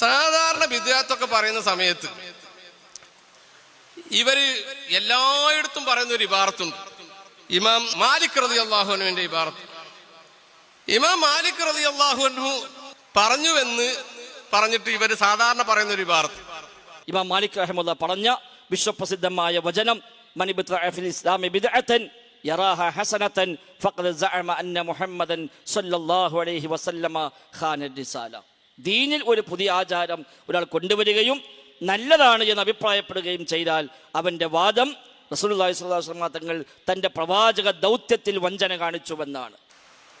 സാധാരണ വിദ്യാർത്ഥൊക്കെ പറയുന്ന സമയത്ത് ഇവർ എല്ലായിടത്തും പറയുന്ന ഒരു ഇബാറത്തുണ്ട്. ഇമാം മാലിക് റതി അള്ളാഹുനുവിന്റെ ഇബാറത്ത്. ഇമാം മാലിക് റതി അള്ളാഹുനു പറഞ്ഞുവെന്ന് പറഞ്ഞിട്ട് ഇവർ സാധാരണ പറയുന്ന ഒരു ഇബാറത്ത്. ഇമാം മാലിക് റഹമുല്ല പറഞ്ഞ വിശ്വപ്രസിദ്ധമായ വചനം ഇസ്ലാമി സല്ലല്ലാഹു അലൈഹി വസല്ലമ ദീനിൽ ഒരു പുതിയ ആചാരം ഒരാൾ കൊണ്ടുവരികയും നല്ലതാണ് എന്ന് അഭിപ്രായപ്പെടുകയും ചെയ്താൽ അവന്റെ വാദം റസൂലുള്ളാഹി സ്വല്ലല്ലാഹു അലൈഹി വസല്ലം തങ്ങൾ തന്റെ പ്രവാചക ദൗത്യത്തിൽ വഞ്ചന കാണിച്ചുവെന്നാണ്.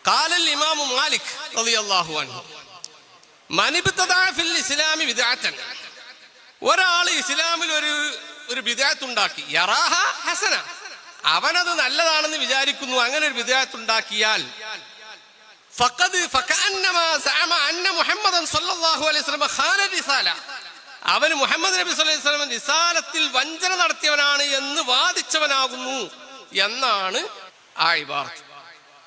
കാലൽ ഇമാമു മാലിക് റളിയല്ലാഹു അൻഹു. മനിബ്തദാ ഫിൽ ഇസ്ലാമി ബിദ്അത്തൻ. ഒരാൾ ഇസ്ലാമിൽ ഒരു ഒരു ബിദാത്ത് ഉണ്ടാക്കി യറാഹ ഹസന. അവനത് നല്ലതാണെന്ന് വിചാരിക്കുന്നു. അങ്ങനെ ഒരു ബിദാത്ത് അവൻ മുഹമ്മദ് നബി വസല്ലം റിസാലത്തിൽ വഞ്ചന നടത്തിയവനാണ് എന്ന് വാദിച്ചവനാകുന്നു എന്നാണ് ആ ഇബാറത്ത്.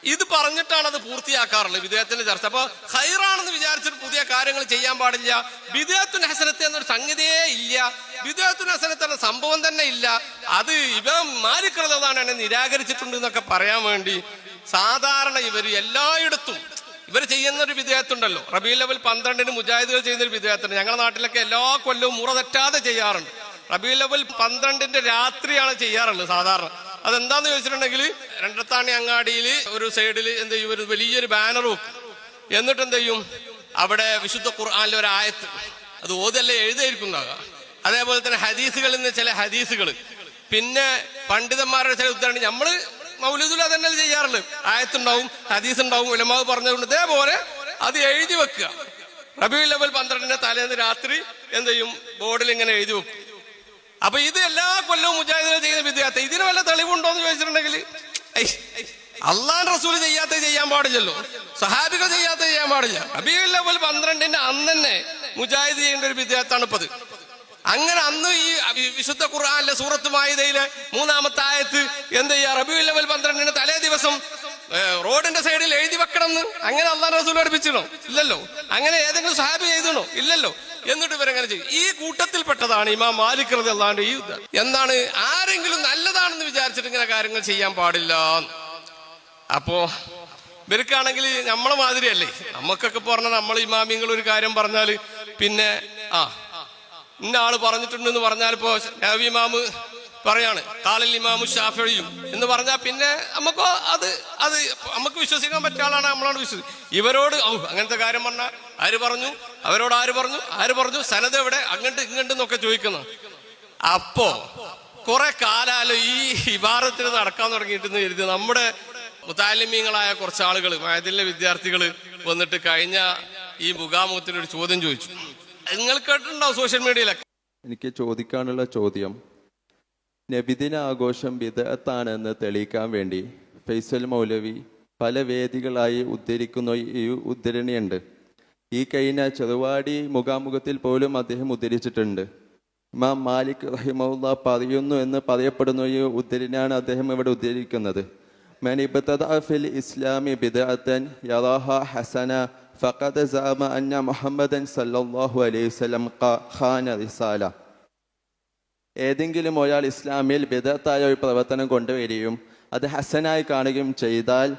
ഇത് പറഞ്ഞിട്ടാണ് അത് പൂർത്തിയാക്കാറുള്ളത് വിദേഹത്തിന്റെ ചർച്ച. അപ്പൊ ഹൈറാണെന്ന് വിചാരിച്ചിട്ട് പുതിയ കാര്യങ്ങൾ ചെയ്യാൻ പാടില്ല. വിദേഹത്തുൻ ഹസനത്ത് എന്നൊരു സംഗതിയേ ഇല്ല. വിദേഹത്തുൻ ഹസനത്ത് സംഭവം തന്നെ ഇല്ല. അത് ഇവ മാലിക്രതാണ് എന്നെ നിരാകരിച്ചിട്ടുണ്ട് എന്നൊക്കെ പറയാൻ വേണ്ടി സാധാരണ ഇവർ എല്ലായിടത്തും ഇവർ ചെയ്യുന്ന ഒരു വിദേഹത്തുണ്ടല്ലോ റബി ലെവൽ പന്ത്രണ്ടിന് മുജാഹിദുകൾ ചെയ്യുന്ന ഒരു വിദേഹത്തുണ്ട് ഞങ്ങളുടെ നാട്ടിലൊക്കെ എല്ലാ കൊല്ലവും മുറ തെറ്റാതെ ചെയ്യാറുണ്ട്. റബി ലെവൽ പന്ത്രണ്ടിന്റെ രാത്രിയാണ് ചെയ്യാറുള്ളത് സാധാരണ. അതെന്താന്ന് ചോദിച്ചിട്ടുണ്ടെങ്കിൽ രണ്ടത്താണി അങ്ങാടിയിൽ ഒരു സൈഡിൽ എന്ത് ചെയ്യും? ഒരു വലിയൊരു ബാനർ വെക്കും എന്നിട്ട് എന്ത് ചെയ്യും? അവിടെ വിശുദ്ധ ഖുർആാനിലെ ഒരു ആയത്ത്. അത് ഓതല്ലേ എഴുതായിരിക്കുന്നാകാം അതേപോലെ തന്നെ ഹദീസുകളിൽ നിന്ന് ചില ഹദീസുകൾ പിന്നെ പണ്ഡിതന്മാരുടെ ചില ഉദ്ധരണി. നമ്മൾ മൗലൂദുൽ അതന്നെ ചെയ്യാറുള്ളത്? ആയത്തുണ്ടാവും ഹദീസ് ഉണ്ടാവും ഉലമാവ് പറഞ്ഞതുകൊണ്ട് ഇതേപോലെ അത് എഴുതി വെക്കുക. റബി ലെവൽ പന്ത്രണ്ടിന്റെ തലേന്ന് രാത്രി എന്ത് ചെയ്യും? ബോർഡിൽ ഇങ്ങനെ എഴുതി വെക്കും. അപ്പൊ ഇത് എല്ലാ കൊല്ലവും മുജാഹിദുകൾ ചെയ്യുന്ന വിദ്യാർത്ഥി. ഇതിന് വല്ല തെളിവുണ്ടോ എന്ന് ചോദിച്ചിട്ടുണ്ടെങ്കിൽ അള്ളാൻ റസൂൽ ചെയ്യാത്ത ചെയ്യാൻ പാടില്ലല്ലോ. സഹാബികൾ ചെയ്യാത്ത ചെയ്യാൻ പാടില്ല. റബി ലെവൽ പന്ത്രണ്ടിന്റെ അന്ന് തന്നെ മുജാഹിദ് ചെയ്യേണ്ട ഒരു വിദ്യാർത്ഥാണ് ഇപ്പത് അങ്ങനെ അന്ന് ഈ വിശുദ്ധ ഖുർആാനിലെ സൂറത്ത് മായിദയിലെ മൂന്നാമത്തെ ആയത്ത് എന്ത് ചെയ്യാ? റബിയു ലെവൽ പന്ത്രണ്ടിന് തലേ ദിവസം റോഡിന്റെ സൈഡിൽ എഴുതി വെക്കണം എന്ന് അങ്ങനെ അള്ളാൻ റസൂൽ പഠിപ്പിച്ചിണോ ഇല്ലല്ലോ. അങ്ങനെ ഏതെങ്കിലും സഹാബി ചെയ്തണോ ഇല്ലല്ലോ. എന്നിട്ട് ഇവരെങ്ങനെ ചെയ്യും. ഈ കൂട്ടത്തിൽപ്പെട്ടതാണ് ഇമാ മാലിക് റതി അള്ളാന്റെ ഈ എന്താണ്? ആരെങ്കിലും നല്ലതാണെന്ന് വിചാരിച്ചിട്ട് ഇങ്ങനെ കാര്യങ്ങൾ ചെയ്യാൻ പാടില്ല. അപ്പോ ഇവർക്കാണെങ്കിൽ നമ്മളെ മാതിരിയല്ലേ? നമുക്കൊക്കെ പറഞ്ഞാൽ നമ്മൾ ഇമാമിങ്ങൾ ഒരു കാര്യം പറഞ്ഞാൽ പിന്നെ ആ ഇന്ന ആൾ പറഞ്ഞിട്ടുണ്ടെന്ന് പറഞ്ഞാൽ ഇപ്പോ നബി ഇമാമ് പറയാണ് കാലൽ ഇമാമു ഷാഫിയും എന്ന് പറഞ്ഞാൽ പിന്നെ നമുക്കോ അത് അത് നമുക്ക് വിശ്വസിക്കാൻ പറ്റിയ ആളാണ് നമ്മളാണ് വിശ്വസി ഇവരോട് ഔ അങ്ങനത്തെ കാര്യം പറഞ്ഞാൽ ആര് പറഞ്ഞു? അവരോട് ആര് പറഞ്ഞു? ആര് പറഞ്ഞു? സനത് എവിടെ? അങ്ങോട്ട് ഇങ്ങോട്ട് എന്നൊക്കെ ചോദിക്കുന്നു. അപ്പോ കുറെ കാലാലോ ഈ ഇബാറത്തിൽ നടക്കാൻ തുടങ്ങിയിട്ടെന്ന് കരുതി നമ്മുടെ മുത്താലിമീങ്ങളായ കുറച്ച് ആളുകൾ മയതിലെ വിദ്യാർത്ഥികൾ വന്നിട്ട് കഴിഞ്ഞ ഈ മുഖാമുഖത്തിനൊരു ചോദ്യം ചോദിച്ചു. നിങ്ങൾ കേട്ടിട്ടുണ്ടോ സോഷ്യൽ മീഡിയയിലൊക്കെ? എനിക്ക് ചോദിക്കാനുള്ള ചോദ്യം. നബിദിന ആഘോഷം വിദഗത്താണെന്ന് തെളിയിക്കാൻ വേണ്ടി ഫൈസൽ മൗലവി പല വേദികളായി ഉദ്ധരിക്കുന്ന ഈ ഉദ്ധരണിയുണ്ട്. ഈ കഴിഞ്ഞ ചെറുവാടി മുഖാമുഖത്തിൽ പോലും അദ്ദേഹം ഉദ്ധരിച്ചിട്ടുണ്ട്. ഇമാം മാലിക് റഹിമുള്ള പറയുന്നു എന്ന് പറയപ്പെടുന്ന ഈ ഉദ്ധരണിയാണ് അദ്ദേഹം ഇവിടെ ഉദ്ധരിക്കുന്നത്. മനിബത്തദ ഫിൽ ഇസ്ലാമി ബിദഅത്തൻ യറാഹ ഹസന فقد زعم أن محمدا صلى الله عليه وسلم قا- خان رسالة ഏതെങ്കിലും ഒരാൾ ഇസ്ലാമിൽ ബിദത്തായ ഒരു പ്രവർത്തനം കൊണ്ടുവരികയും അത് ഹസനായി കാണുകയും ചെയ്താൽ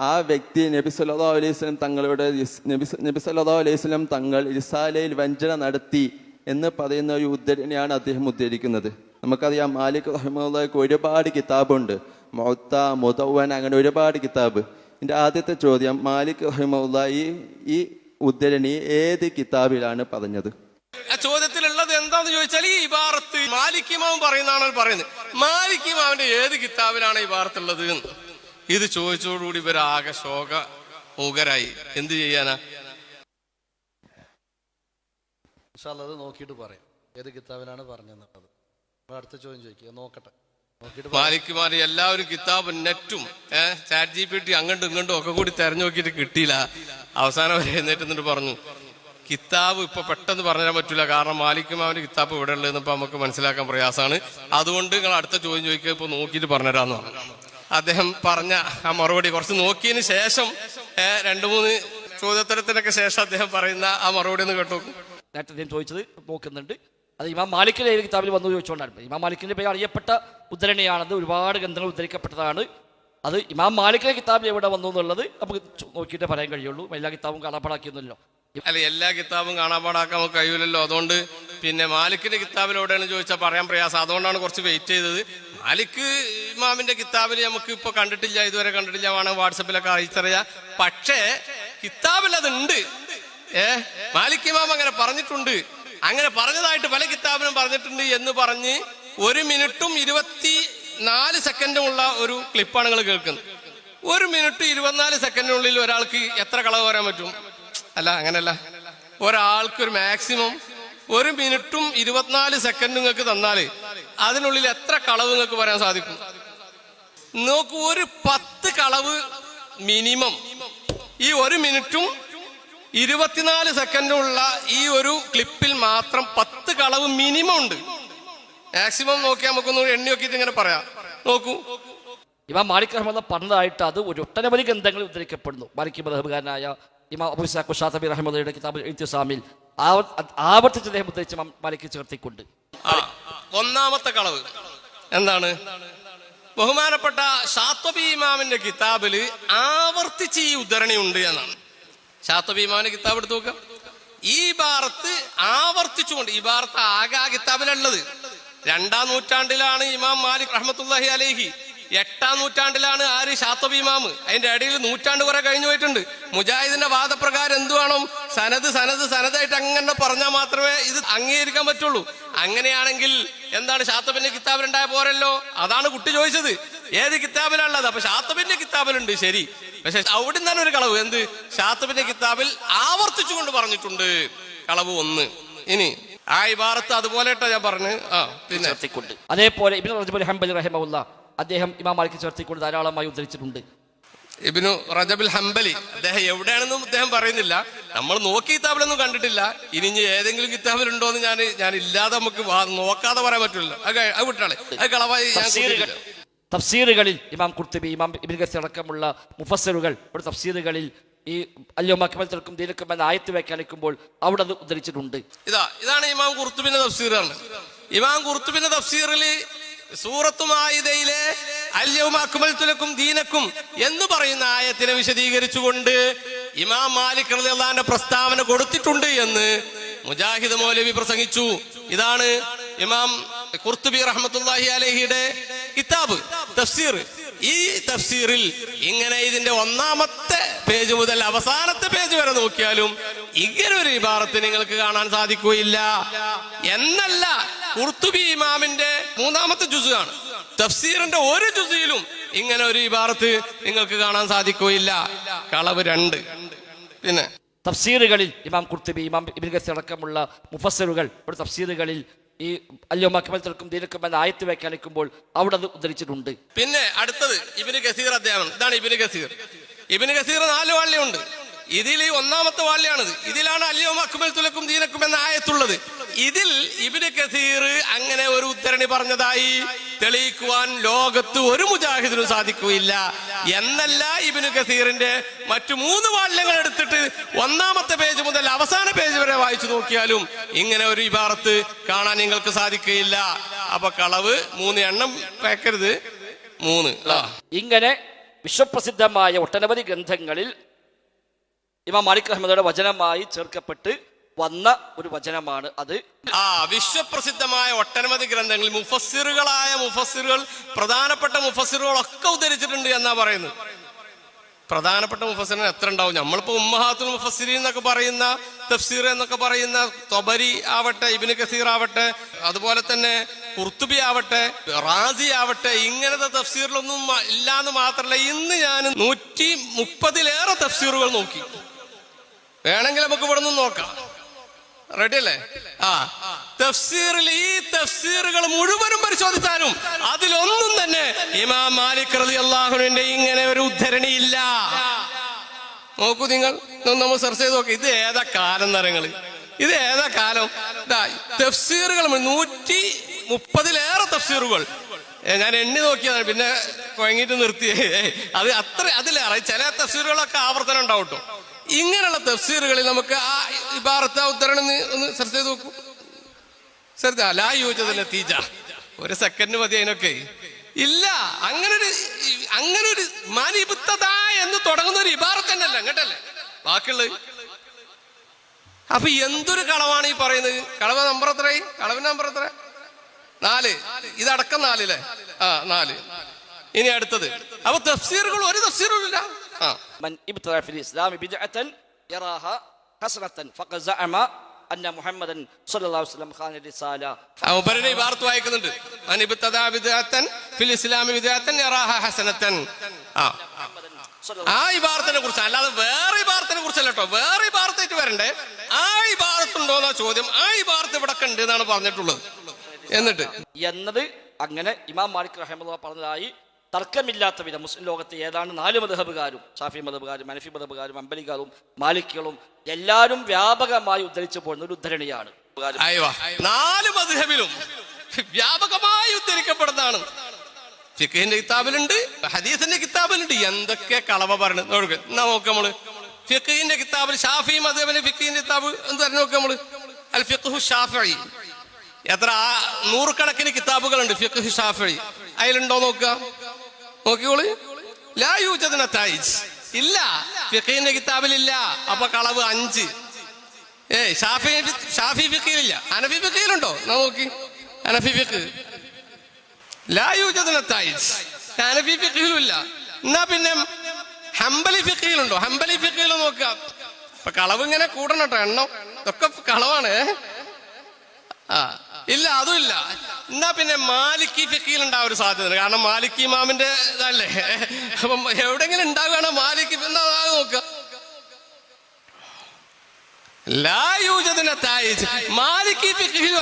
ആ വ്യക്തി നബി സല്ലല്ലാഹു അലൈഹി വസല്ലം തങ്ങളുടെ ഇസ്- നബി സ- നബി സല്ലല്ലാഹു അലൈഹി വസല്ലം തങ്ങൾ ഇസാലയിൽ വഞ്ചന നടത്തി എന്ന് പറയുന്ന ഒരു ഉദ്ധരണിയാണ് അദ്ദേഹം ഉദ്ധരിക്കുന്നത് നമുക്കറിയാം മാലിക് റഹ്മുള്ളക്ക് ഒരുപാട് കിതാബുണ്ട് മൊത്ത മുതവൻ അങ്ങനെ ഒരുപാട് കിതാബ് എന്റെ ആദ്യത്തെ ചോദ്യം മാലിക് റഹിമുള്ള ഈ ഈ ഉദ്ധരണി ഏത് കിതാബിലാണ് പറഞ്ഞത്? ആ ചോദ്യത്തിലുള്ളത് എന്താന്ന് ചോദിച്ചാൽ ഈ ഇബാറത്ത് മാലിക്കിമാവും പറയുന്നതാണ് പറയുന്നത്. മാലിക്കിമാവിന്റെ ഏത് കിതാബിലാണ് ഇബാറത്തുള്ളത് എന്ന്. ഇത് ചോദിച്ചോടുകൂടി ഇവരാകെ ശോക മൂകരായി എന്ത് ചെയ്യാനാ? അത് നോക്കിയിട്ട് പറയാം. ഏത് കിതാബിലാണ് പറഞ്ഞെന്നുള്ളത് അടുത്ത ചോദ്യം ചോദിക്കുക നോക്കട്ടെ. മാറി എല്ലാവരും കിതാബും നെറ്റും ഏഹ് ചാറ്റ് ജി പി ടി അങ്ങോട്ടും ഇങ്ങോട്ടും ഒക്കെ കൂടി തെരഞ്ഞു നോക്കിയിട്ട് കിട്ടിയില്ല. അവസാനം വരെ എഴുന്നേറ്റ് എന്നിട്ട് പറഞ്ഞു കിതാബ് ഇപ്പൊ പെട്ടെന്ന് പറഞ്ഞാൽ പറ്റില്ല കാരണം മാലിക്കുമാവിന്റെ കിതാബ് ഇവിടെ ഉള്ളതെന്ന് ഇപ്പൊ നമുക്ക് മനസ്സിലാക്കാൻ പ്രയാസമാണ്. അതുകൊണ്ട് നിങ്ങൾ അടുത്ത ചോദ്യം ചോദിക്കുക ഇപ്പൊ നോക്കിയിട്ട് പറഞ്ഞുതരാന്ന് പറഞ്ഞു. അദ്ദേഹം പറഞ്ഞ ആ മറുപടി കുറച്ച് നോക്കിയതിന് ശേഷം രണ്ടു മൂന്ന് ചോദ്യോത്തരത്തിനൊക്കെ ശേഷം അദ്ദേഹം പറയുന്ന ആ മറുപടി ഒന്ന് കേട്ടു. നേരത്തെ ചോദിച്ചത് നോക്കുന്നുണ്ട്. അത് ഇമാം മാലിക്കിന്റെ ഏത് കിതാബിൽ വന്നു ചോദിച്ചുകൊണ്ടാണ്. ഇമാം മാലിക്കിന്റെ പേര് അറിയപ്പെട്ട ഉദ്ധരണിയാണത് ഒരുപാട് ഗ്രന്ഥങ്ങൾ ഉദ്ധരിക്കപ്പെട്ടതാണ്. അത് ഇമാം മാലിക്കിന്റെ കിതാബിൽ എവിടെ വന്നു എന്നുള്ളത് നമുക്ക് നോക്കിയിട്ട് പറയാൻ കഴിയുള്ളൂ. എല്ലാ കിതാബും കാണാപ്പാടാക്കിയൊന്നുമല്ലോ അല്ല എല്ലാ കിതാബും കാണാപ്പാടാക്കാൻ നമുക്ക് കഴിയില്ലല്ലോ അതുകൊണ്ട് പിന്നെ മാലിക്കിന്റെ കിതാബിൽ എവിടെയാണ് ചോദിച്ചാൽ പറയാൻ പ്രയാസം. അതുകൊണ്ടാണ് കുറച്ച് വെയിറ്റ് ചെയ്തത്. മാലിക് ഇമാമിന്റെ കിതാബിൽ നമുക്ക് ഇപ്പൊ കണ്ടിട്ടില്ല ഇതുവരെ കണ്ടിട്ടില്ല വേണം വാട്സപ്പിലൊക്കെ അയച്ചറിയാം പക്ഷേ കിതാബിൽ അതുണ്ട്. ഏ? മാലിക് ഇമാം അങ്ങനെ പറഞ്ഞിട്ടുണ്ട്. അങ്ങനെ പറഞ്ഞതായിട്ട് പല കിതാബിനും പറഞ്ഞിട്ടുണ്ട് എന്ന് പറഞ്ഞ് ഒരു മിനിറ്റും ഇരുപത്തി നാല് സെക്കൻഡും ഉള്ള ഒരു ക്ലിപ്പാണ് നിങ്ങൾ കേൾക്കുന്നത്. ഒരു മിനിറ്റ് ഇരുപത്തിനാല് സെക്കൻഡിനുള്ളിൽ ഒരാൾക്ക് എത്ര കളവ് വരാൻ പറ്റും? അല്ല അങ്ങനല്ല. ഒരാൾക്ക് ഒരു മാക്സിമം ഒരു മിനിറ്റും ഇരുപത്തിനാല് സെക്കൻഡ് നിങ്ങൾക്ക് തന്നാൽ അതിനുള്ളിൽ എത്ര കളവ് നിങ്ങൾക്ക് പറയാൻ സാധിക്കും? നോക്കൂ ഒരു പത്ത് കളവ് മിനിമം. ഈ ഒരു മിനിറ്റും ഇരുപത്തിനാല് സെക്കൻഡുള്ള ഈ ഒരു ക്ലിപ്പിൽ മാത്രം പത്ത് കളവ് മിനിമം ഉണ്ട്. മാക്സിമം നോക്കിയാൽ നമുക്കൊന്ന് എണ്ണി നോക്കിയിട്ട് ഇങ്ങനെ പറയാം. നോക്കൂ. ഇമാം മാലിക് അഹമ്മദ് പറഞ്ഞതായിട്ട് അത് ഒരു ഒട്ടനവധി ഗ്രന്ഥങ്ങൾ ഉദ്ധരിക്കപ്പെടുന്നു. മാലിക് മദഹബുകാരനായ ഇമാം അബു സാഖു ഷാത്തബി റഹ്മദയുടെ കിതാബ് ഇത്തിസാമിൽ ആവർത്തിച്ച് അദ്ദേഹം ഉദ്ധരിച്ച മാലിക് ചേർത്തിക്കൊണ്ട്. ഒന്നാമത്തെ കളവ് എന്താണ്? ബഹുമാനപ്പെട്ട ഷാത്തബി ഇമാമിന്റെ കിതാബിൽ ആവർത്തിച്ച് ഈ ഉദ്ധരണി ഉണ്ട് എന്നാണ്. ഷാത്തബി ഇമാമിന്റെ കിതാബ് എടുത്ത് നോക്കാം. ഈ ഇബാറത്ത് ആവർത്തിച്ചുകൊണ്ട് ഭാരത്ത് ആകെ ആ കിതാബിലുള്ളത് രണ്ടാം നൂറ്റാണ്ടിലാണ് ഇമാം മാലിക് റഹ്മത്തുല്ലാഹി അലേഹി. എട്ടാം നൂറ്റാണ്ടിലാണ് ആര് ഷാത്തബി ഇമാമ് അതിന്റെ ഇടയിൽ നൂറ്റാണ്ട് കുറെ കഴിഞ്ഞു പോയിട്ടുണ്ട്. മുജാഹിദിന്റെ വാദപ്രകാരം എന്തു വേണം? സനത് സനത് സനതായിട്ട് അങ്ങനെ പറഞ്ഞാൽ മാത്രമേ ഇത് അംഗീകരിക്കാൻ പറ്റുള്ളൂ. അങ്ങനെയാണെങ്കിൽ എന്താണ് ഷാത്തബിന്റെ കിതാബിലുണ്ടായ പോരല്ലോ? അതാണ് കുട്ടി ചോദിച്ചത്. ഏത് കിതാബിലാണുള്ളത് അപ്പൊ ഷാത്തബിന്റെ കിതാബിലുണ്ട് ശരി. പക്ഷെ അവിടെ തന്നെ ഒരു കളവ്. എന്ത്? ഷാത്തബിന്റെ കിതാബിൽ ആവർത്തിച്ചുകൊണ്ട് പറഞ്ഞിട്ടുണ്ട് കളവ് ഒന്ന്. ഇനി ആ ഇബാറത്ത് അതുപോലെ ഞാൻ പറഞ്ഞു. ആ പിന്നെ. അതേപോലെ ഇബിൻ റജബുൽ ഹംബലി അദ്ദേഹം ഇമാം ചേർത്തിക്കൊണ്ട് ധാരാളമായി ഉദ്ധരിച്ചിട്ടുണ്ട്. ഇബിനു റജബിൽ ഹംബലി അദ്ദേഹം എവിടെയാണെന്നും അദ്ദേഹം പറയുന്നില്ല. നമ്മൾ നോക്കി കിതാബിലൊന്നും കണ്ടിട്ടില്ല. ഇനി ഏതെങ്കിലും കിതാബിലുണ്ടോ എന്ന് ഞാൻ ഞാൻ ഇല്ലാതെ നമുക്ക് നോക്കാതെ പറയാൻ പറ്റില്ല അത് വിട്ടാളെ. അത് കളവായി ഞാൻ. തഫ്സീറുകളിൽ ഇമാം കുർത്തുബി ഇമാം ഇബിൻ ഗസീർ അടക്കമുള്ള മുഫസ്സിറുകൾ ഇവിടെ തഫ്സീറുകളിൽ ഈ അല്ലോ തിരക്കും ദീനക്കും എന്ന ആയത്ത് വ്യാഖ്യാനിക്കുമ്പോൾ അവിടെ അത് ഉദ്ധരിച്ചിട്ടുണ്ട്. ഇതാ ഇതാണ് ഇമാം കുർത്തുബിന്റെ തഫ്സീറാണ്. ഇമാം കുർത്തുബിന്റെ തഫ്സീറിൽ സൂറത്തുമായിദയിലെ അല്യവും അക്മൽത്തുലക്കും ദീനക്കും എന്ന് പറയുന്ന ആയത്തിനെ വിശദീകരിച്ചുകൊണ്ട് ഇമാം മാലിക് റളിയല്ലാഹുവിന്റെ പ്രസ്താവന കൊടുത്തിട്ടുണ്ട് എന്ന് മുജാഹിദ് മൗലവി പ്രസംഗിച്ചു. ഇതാണ് ഇമാം കുർത്തുബി റഹ്മത്തുള്ളാഹി അലഹിയുടെ കിതാബ് തഫ്സീർ. ഈ തഫ്സീറിൽ ഇങ്ങനെ ഇതിന്റെ ഒന്നാമത്തെ പേജ് മുതൽ അവസാനത്തെ പേജ് വരെ നോക്കിയാലും ഇങ്ങനെ ഒരു ഇബാറത്ത് നിങ്ങൾക്ക് കാണാൻ സാധിക്കുകയില്ല. എന്നല്ല കുർത്തുബി ഇമാമിന്റെ മൂന്നാമത്തെ ജുസാണ് തഫ്സീറിന്റെ ഒരു ജുസിയിലും ഇങ്ങനെ ഒരു ഇബാറത്ത് നിങ്ങൾക്ക് കാണാൻ സാധിക്കുകയില്ല. കളവ് രണ്ട്. പിന്നെ തഫ്സീറുകളിൽ ഇമാം കുർത്തുബി ഇമാം ഇബിൻ ഗസി അടക്കമുള്ള മുഫസ്സറുകൾ ഒരു തഫ്സീറുകളിൽ ഈ അല്ലയോ മക്കമൽക്കും ദീനക്കും എന്ന ആയത്ത് വ്യാഖ്യാനിക്കുമ്പോൾ അവിടെ അത് ഉദ്ധരിച്ചിട്ടുണ്ട്. പിന്നെ അടുത്തത് ഇബിന് ഗസീർ അദ്ദേഹം ഇതാണ് ഇബിന് ഗസീർ ഇബിന് ഗസീർ നാല് വാള്യമുണ്ട് ഇതിൽ ഈ ഒന്നാമത്തെ വാള്യാണിത്. ഇതിലാണ് അല്ലയോ അക്മൽ തുലക്കും ദീനക്കും എന്ന ആയത്തുള്ളത്. ഇതിൽ ഇബിന് കസീർ അങ്ങനെ ഒരു ഉദ്ധരണി പറഞ്ഞതായി തെളിയിക്കുവാൻ ലോകത്ത് ഒരു മുജാഹിദിനും സാധിക്കുകയില്ല. എന്നല്ല ഇബിന് കസീറിന്റെ മറ്റു മൂന്ന് വാല്യങ്ങൾ എടുത്തിട്ട് ഒന്നാമത്തെ പേജ് മുതൽ അവസാന പേജ് വരെ വായിച്ചു നോക്കിയാലും ഇങ്ങനെ ഒരു ഇബാറത്ത് കാണാൻ നിങ്ങൾക്ക് സാധിക്കുകയില്ല. അപ്പൊ കളവ് മൂന്ന് എണ്ണം വെക്കരുത്. മൂന്ന്. ഇങ്ങനെ വിശ്വപ്രസിദ്ധമായ ഒട്ടനവധി ഗ്രന്ഥങ്ങളിൽ ഇമാം മാലിക് അഹമ്മദയുടെ വചനമായി ചേർക്കപ്പെട്ട് വന്ന ഒരു വചനമാണ് അത്. ആ വിശ്വപ്രസിദ്ധമായ ഒട്ടനവധി ഗ്രന്ഥങ്ങളിൽ മുഫസ്സിറുകളായ മുഫസ്സിറുകൾ പ്രധാനപ്പെട്ട മുഫസ്സിറുകളൊക്കെ ഉദ്ധരിച്ചിട്ടുണ്ട് എന്നാ പറയുന്നത്. പ്രധാനപ്പെട്ട മുഫസ്സിറിന് എത്ര ഉണ്ടാവും? നമ്മളിപ്പോ ഉമ്മഹാത്തുൽ മുഫസ്സിരി എന്നൊക്കെ പറയുന്ന തഫ്സീർ എന്നൊക്കെ പറയുന്ന തൊബരി ആവട്ടെ ഇബിന് കസീർ ആവട്ടെ അതുപോലെ തന്നെ കുർത്തുബി ആവട്ടെ റാസി ആവട്ടെ ഇങ്ങനത്തെ തഫ്സീറിലൊന്നും ഇല്ലാന്ന് മാത്രമല്ല ഇന്ന് ഞാൻ നൂറ്റി മുപ്പതിലേറെ തഫ്സീറുകൾ നോക്കി. വേണമെങ്കിൽ നമുക്ക് ഇവിടെ നിന്ന് നോക്കാം. റെഡി അല്ലേ? ആ. തഫ്സീറിൽ ഈ തഫ്സീറുകൾ മുഴുവനും പരിശോധിച്ചാലും അതിലൊന്നും തന്നെ ഇമാം മാലിക് റളി അള്ളാഹുവിന്റെ ഇങ്ങനെ ഒരു ഉദ്ധരണിയില്ല നോക്കൂ നിങ്ങൾ നമ്മൾ സെർച്ച് ചെയ്ത് നോക്കി. ഇത് ഏതാ കാലം നിറങ്ങൾ ഇത് ഏതാ കാലം? തഫ്സീറുകൾ നൂറ്റി മുപ്പതിലേറെ തഫ്സീറുകൾ. ഞാൻ എണ്ണി നോക്കിയതാണ് പിന്നെ കുഴങ്ങിയിട്ട് നിർത്തി. അത് അത്ര അതിലേറെ. ചില തഫ്സീറുകളൊക്കെ ആവർത്തനം ഉണ്ടാവും ഇങ്ങനെയുള്ള തഫ്സീറുകളിൽ നമുക്ക് ആ ഇബാറത്ത് ഉദ്ധരണം ഒന്ന് ശ്രദ്ധ ചെയ്ത് നോക്കൂ. സെർച്ച് ലാ യോജിച്ചതല്ല തീജ ഒരു സെക്കൻഡ് മതി അതിനൊക്കെ. ഇല്ല അങ്ങനെ ഒരു അങ്ങനെ ഒരു മാനിബുത്തത എന്ന് തുടങ്ങുന്ന ഒരു ഇബാറത്ത് തന്നെയല്ല അങ്ങട്ടല്ലേ? ബാക്കിയുള്ളത്? അപ്പൊ എന്തൊരു കളവാണ് ഈ പറയുന്നത്? കളവ് നമ്പർ എത്രയായി? കളവ നമ്പർ എത്ര? നാല്. ഇതടക്കം നാലില്ലേ? ആ നാല്. ഇനി അടുത്തത്. അപ്പൊ തഫ്സീറുകൾ ഒരു തഫ്സീറും ഇല്ല. ആ من ابتدع في الإسلام بدعة يراها حسنة فقد زعم أن محمدا صلى الله عليه وسلم خان الرسالة ഉപരുടെ വാർത്ത വായിക്കുന്നുണ്ട് അനിബത്തദാ വിദഅത്തൻ ഫിൽ ഇസ്ലാമി വിദഅത്തൻ യറാഹ ഹസനത്തൻ ആ صلى ആ ഇബാറത്തിനെ കുറിച്ച് അല്ലാതെ വേറെ ഇബാറത്തിനെ കുറിച്ചല്ല കേട്ടോ വേറെ ഇബാറത്തായിട്ട് വരണ്ടേ ആ ഇബാറത്തുണ്ടോ എന്നാ ചോദ്യം ആ ഇബാറത്ത് ഇവിടെ ഉണ്ട് എന്നാണ് പറഞ്ഞിട്ടുള്ളത് എന്നിട്ട് എന്നത് അങ്ങനെ ഇമാം മാലിക് റഹമുല്ല പറഞ്ഞതായി തർക്കമില്ലാത്ത വിധം മുസ്ലിം ലോകത്തെ ഏതാണ്ട് നാല് മതഹബുകാരും ഷാഫി മതബുകാരും അനഫി മതബുകാരും അമ്പലികാരും മാലിക്കുകളും എല്ലാവരും വ്യാപകമായി ഉദ്ധരിച്ചു പോകുന്ന ഒരു ഉദ്ധരണിയാണ്. നാല് മധുഹബിലും വ്യാപകമായി ഉദ്ധരിക്കപ്പെടുന്നതാണ്. ഫിഖിന്റെ കിതാബിലുണ്ട് ഹദീസിന്റെ കിതാബിലുണ്ട്. എന്തൊക്കെ കളവ പറഞ്ഞു നോക്ക് നമ്മൾ. ഫിഖിന്റെ കിതാബിൽ ഷാഫി മധുബിന്റെ ഫിഖിന്റെ കിതാബ് എന്ന് പറഞ്ഞു നോക്ക് നമ്മൾ. അൽ ഫിഖ്ഹു ഷാഫി. എത്ര നൂറുകണക്കിന് കിതാബുകളുണ്ട് ഫിഖ് ഷാഫി. അതിലുണ്ടോ നോക്കുക. നോക്കിക്കോൾ. ലാ യൂജദിന തായിജ് ഇല്ല. ഫിഖീന്റെ കിതാബിലില്ല. അപ്പൊ കളവ് അഞ്ച്. ഏയ് ഷാഫി ഷാഫി ഫിഖീലില്ല അനഫി ഫിഖീലുണ്ടോ നോക്കി. അനഫി ഫിഖ് ലാ യൂജദിന തായിജ് അനഫി ഇല്ല എന്നാ പിന്നെ ഹംബലി ഫിഖീലുണ്ടോ ഹംബലി ഫിഖിയിൽ നോക്കുക. അപ്പൊ കളവ് ഇങ്ങനെ കൂടണം കേട്ടോ. എണ്ണം. ഇതൊക്കെ കളവാണ്. ആ. ഇല്ല അതും ഇല്ല എന്നാ പിന്നെ മാലിക്കി ഉണ്ടാവാൻ ഒരു സാധ്യത കാരണം മാലിക്കി ഇമാമിന്റെ ഇതല്ലേ? അപ്പം എവിടെങ്കിലും ഉണ്ടാവുകയാണ് മാലിക്കി എന്നാ നോക്കുക. മാലിക്കി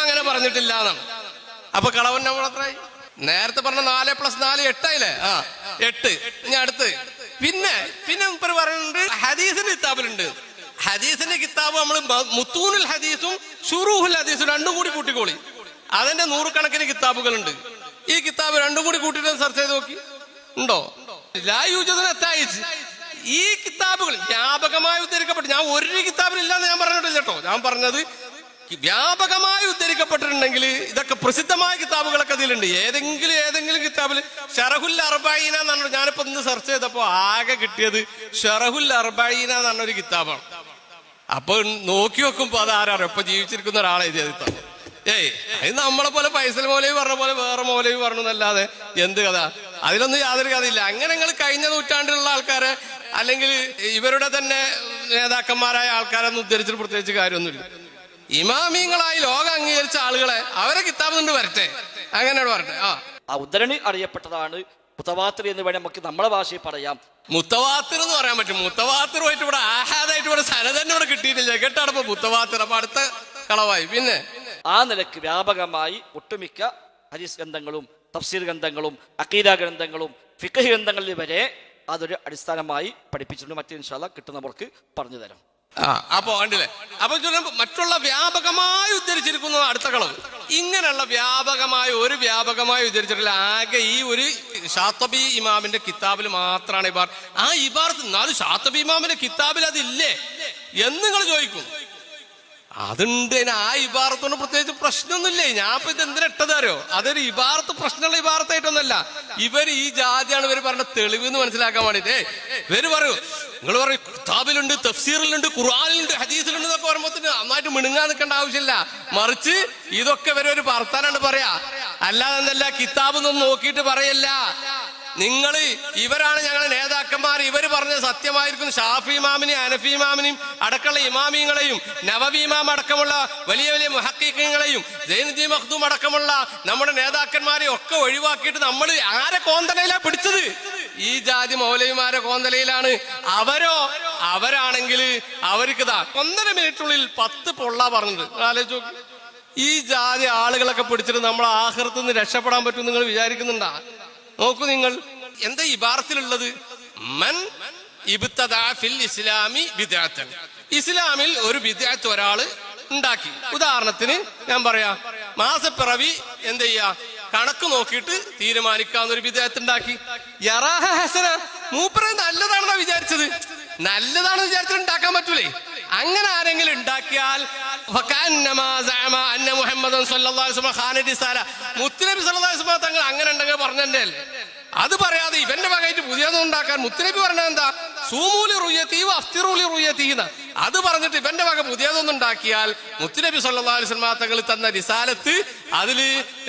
അങ്ങനെ പറഞ്ഞിട്ടില്ല അപ്പൊ കളവൻ എത്രയായി? നേരത്തെ പറഞ്ഞ നാല് പ്ലസ് നാല് എട്ടായില്ലേ? ആ എട്ട്. ഞാൻ അടുത്ത്. പിന്നെ പിന്നെ മുപ്പര് പറയുന്നുണ്ട് ഹദീസിന്റെ കിതാബിലുണ്ട്. ഹദീസിന്റെ കിതാബ് നമ്മൾ മുത്തൂനുൽ ഹദീസും ഷുറൂഹുൽ ഹദീസും രണ്ടും കൂടി കൂട്ടിക്കോളി. അതിന്റെ നൂറുകണക്കിന് കിതാബുകളുണ്ട്. ഈ കിതാബ് രണ്ടും കൂടി കൂട്ടിട്ട് സെർച്ച് ചെയ്ത് നോക്കി. ഉണ്ടോ? ലായുജനത്തായിച്ച്. ഈ കിതാബുകൾ വ്യാപകമായി ഉദ്ധരിക്കപ്പെട്ടു. ഞാൻ ഒരു കിതാബിൽ ഇല്ലാന്ന് ഞാൻ പറഞ്ഞിട്ടില്ല കേട്ടോ. ഞാൻ പറഞ്ഞത് വ്യാപകമായി ഉദ്ധരിക്കപ്പെട്ടിട്ടുണ്ടെങ്കിൽ ഇതൊക്കെ പ്രസിദ്ധമായ കിതാബുകളൊക്കെ ഇതിലുണ്ട്. ഏതെങ്കിലും ഏതെങ്കിലും കിതാബിൽ ഷെറഹുൽ അർബൈന എന്ന് ഞാനിപ്പോ ഇന്ന് സെർച്ച് ചെയ്തപ്പോ ആകെ കിട്ടിയത് ഷെറഹുൽ അർബൈന എന്ന് കിതാബാണ്. അപ്പൊ നോക്കി വെക്കുമ്പോ അത് ആരാ ഇപ്പൊ ജീവിച്ചിരിക്കുന്ന ഒരാളെ എഴുതിയത് കിതാബ്. ഏയ് അത് നമ്മളെ പോലെ പൈസൽ മോലയും പറഞ്ഞ പോലെ വേറെ മോലയും പറഞ്ഞു എന്നല്ലാതെ എന്ത് കഥ? അതിലൊന്നും യാതൊരു കഥയില്ല. അങ്ങനെ നിങ്ങൾ കഴിഞ്ഞ നൂറ്റാണ്ടിലുള്ള ആൾക്കാരെ അല്ലെങ്കിൽ ഇവരുടെ തന്നെ നേതാക്കന്മാരായ ആൾക്കാരൊന്നും ഉദ്ധരിച്ചിട്ട് പ്രത്യേകിച്ച് കാര്യമൊന്നുമില്ല. ഇമാമിങ്ങളായി ലോകം അംഗീകരിച്ച ആളുകളെ അവരെ കിതാബ് കൊണ്ട് വരട്ടെ. അങ്ങനെയാണ് വരട്ടെ ആ. ആ ഉദ്ധരണി അറിയപ്പെട്ടതാണ് മുത്തവാത്തിർ എന്ന് വേണേൽ നമുക്ക് നമ്മളെ ഭാഷയിൽ പറയാം. മുത്തവാത്തിർ എന്ന് പറയാൻ പറ്റും. മുത്തവാത്തിറുമായിട്ട് ഇവിടെ ആഹാദായിട്ട് ഇവിടെ സനതന്നെ ഇവിടെ കിട്ടിയിട്ടില്ല. കേട്ടാണ് ഇപ്പൊ മുത്തവാത്തിർ. അപ്പൊ അടുത്ത കളവായി. പിന്നെ? ആ നിലയ്ക്ക് വ്യാപകമായി ഒട്ടുമിക്ക ഹരീസ് ഗ്രന്ഥങ്ങളും തഫ്സീർ ഗ്രന്ഥങ്ങളും അക്കീര ഗ്രന്ഥങ്ങളും ഫിഖഹ് ഗ്രന്ഥങ്ങളിൽ വരെ അതൊരു അടിസ്ഥാനമായി പഠിപ്പിച്ചിട്ടുണ്ട്. മറ്റു ഇൻഷാല്ല കിട്ടുന്നവർക്ക് പറഞ്ഞു തരാം. അപ്പൊ കണ്ടില്ലേ? അപ്പൊ മറ്റുള്ള വ്യാപകമായി ഉദ്ധരിച്ചിരിക്കുന്ന അടുത്ത കളവ്. ഇങ്ങനെയുള്ള വ്യാപകമായ ഒരു വ്യാപകമായി ഉദ്ധരിച്ചിട്ടില്ല. ആകെ ഈ ഒരു ഷാത്തബി ഇമാമിന്റെ കിതാബിൽ മാത്രമാണ് ഇബാർ. ആ ഇബാർത്ത് എന്നാലും ഷാത്തബി ഇമാമിന്റെ കിതാബിൽ അതില്ലേ? എന്ന് നിങ്ങൾ ചോദിക്കും. അതുണ്ട് ആ ഇബാറത്തോട് പ്രത്യേകിച്ച് പ്രശ്നമൊന്നുമില്ലേ. ഞാൻ ഇപ്പൊ ഇത് എന്തിനാ ഇട്ടതാരോ അതൊരു ഇബാറത്ത് പ്രശ്നമുള്ള ഇബാറത്തായിട്ടൊന്നല്ല ഇവർ ഈ ജാതിയാണ് ഇവർ പറഞ്ഞ തെളിവ് എന്ന് മനസ്സിലാക്കാൻ വേണ്ടിട്ടേ ഇവർ പറയൂ. നിങ്ങൾ പറയും കിതാബിലുണ്ട് തഫ്സീറിലുണ്ട് ഖുർആാനിലുണ്ട് ഹദീസിലുണ്ട് എന്നൊക്കെ പറയുമ്പോൾ നന്നായിട്ട് മിണുങ്ങാൻ നിൽക്കേണ്ട ആവശ്യമില്ല. മറിച്ച് ഇതൊക്കെ ഇവരൊരു വർത്താനാണ് പറയാ. അല്ലാതെ കിതാബ് ഒന്നും നോക്കിയിട്ട് പറയല്ല. നിങ്ങൾ ഇവരാണ് ഞങ്ങളുടെ നേതാക്കന്മാർ ഇവർ പറഞ്ഞ സത്യമായിരിക്കും. ഷാഫി ഇമാമിനെയും അനഫി ഇമാമിനെയും അടക്കമുള്ള ഇമാമിങ്ങളെയും നവവി ഇമാം അടക്കമുള്ള വലിയ വലിയ മുഹക്കീങ്ങളെയും ജൈനദി മഖ്ദൂം അടക്കമുള്ള നമ്മുടെ നേതാക്കന്മാരെ ഒക്കെ ഒഴിവാക്കിയിട്ട് നമ്മൾ ആരെ കോന്തലയിലാണ് പിടിച്ചത്? ഈ ജാതി മൗലവിമാരെ കോന്തലയിലാണ്. അവരോ? അവരാണെങ്കിൽ അവർക്ക് ദാ ഒന്നര മിനിറ്റുള്ളിൽ പത്ത് പൊള്ള പറഞ്ഞത്. ആലോചിച്ചു ഈ ജാതി ആളുകളൊക്കെ പിടിച്ചിട്ട് നമ്മൾ ആഹൃത്തിൽ നിന്ന് രക്ഷപ്പെടാൻ പറ്റും നിങ്ങൾ വിചാരിക്കുന്നുണ്ടാ? നോക്കൂ നിങ്ങൾ എന്താ ഇബാറത്തിലുള്ളത് മൻ ഫിൽ ഇസ്ലാമി ബിദ്അത്തൻ ഇസ്ലാമിൽ ഒരു ബിദ്അത്ത് ഒരാൾ ഉണ്ടാക്കി. ഉദാഹരണത്തിന് ഞാൻ പറയാ മാസപ്പിറവി എന്ത് ചെയ്യാ? കണക്ക് നോക്കിയിട്ട് തീരുമാനിക്കാവുന്ന ഒരു വിദ്യാർത്ഥി ഉണ്ടാക്കി ഹസന മൂപ്പര നല്ലതാണെന്നാ വിചാരിച്ചത്. നല്ലതാണെന്ന് വിചാരിച്ചിട്ട് ഉണ്ടാക്കാൻ പറ്റൂലേ. അങ്ങനെ ആരെങ്കിലും ഉണ്ടാക്കിയാൽ മുത്തുനബി സല്ലല്ലാഹു തങ്ങൾ അങ്ങനെ ഉണ്ടെങ്കിൽ പറഞ്ഞല്ലേ അത് പറയാതെ ഇവന്റെ വകയായിട്ട് പുതിയതൊന്നും ഉണ്ടാക്കാൻ മുത്തുനബി പറഞ്ഞത് എന്താ? സൂമൂലി റുയ്യത്തി അഫ്തിറൂലി റുയ്യത്തി എന്ന് അത് പറഞ്ഞിട്ട് ഇവന്റെ വക പുതിയതൊന്നും ഉണ്ടാക്കിയാൽ മുത്തുനബി വസല്ലം തങ്ങൾ തന്ന റിസാലത്ത് അതിൽ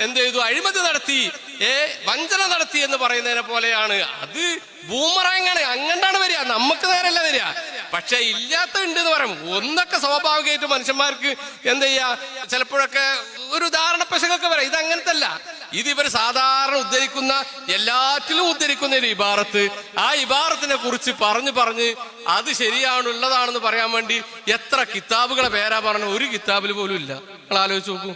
എന്ത് ചെയ്തു? അഴിമതി നടത്തി. ഏ വഞ്ചന നടത്തി എന്ന് പറയുന്നതിനെ പോലെയാണ്. അത് ബൂമറാങ്ങാണ് അങ്ങണ്ടാണ് വരിക. നമുക്ക് നേരല്ല വരിക. പക്ഷെ ഇല്ലാത്ത ഉണ്ട് എന്ന് പറയാം. ഒന്നൊക്കെ സ്വാഭാവികമായിട്ട് മനുഷ്യന്മാർക്ക് എന്ത് ചെയ്യാ? ചിലപ്പോഴൊക്കെ ഒരു ധാരണ പശകൊക്കെ വരാം. ഇതങ്ങനത്തെ അല്ല ഇത് ഇവർ സാധാരണ ഉദ്ധരിക്കുന്ന എല്ലാറ്റിലും ഉദ്ധരിക്കുന്ന ഒരു ഇബാറത്ത്. ആ ഇബാറത്തിനെ കുറിച്ച് പറഞ്ഞു പറഞ്ഞ് അത് ശരിയാണുള്ളതാണെന്ന് പറയാൻ വേണ്ടി എത്ര കിതാബുകളെ പേരാ പറഞ്ഞു ഒരു കിതാബിൽ പോലും ഇല്ല. നിങ്ങൾ ആലോചിച്ച് നോക്കൂ.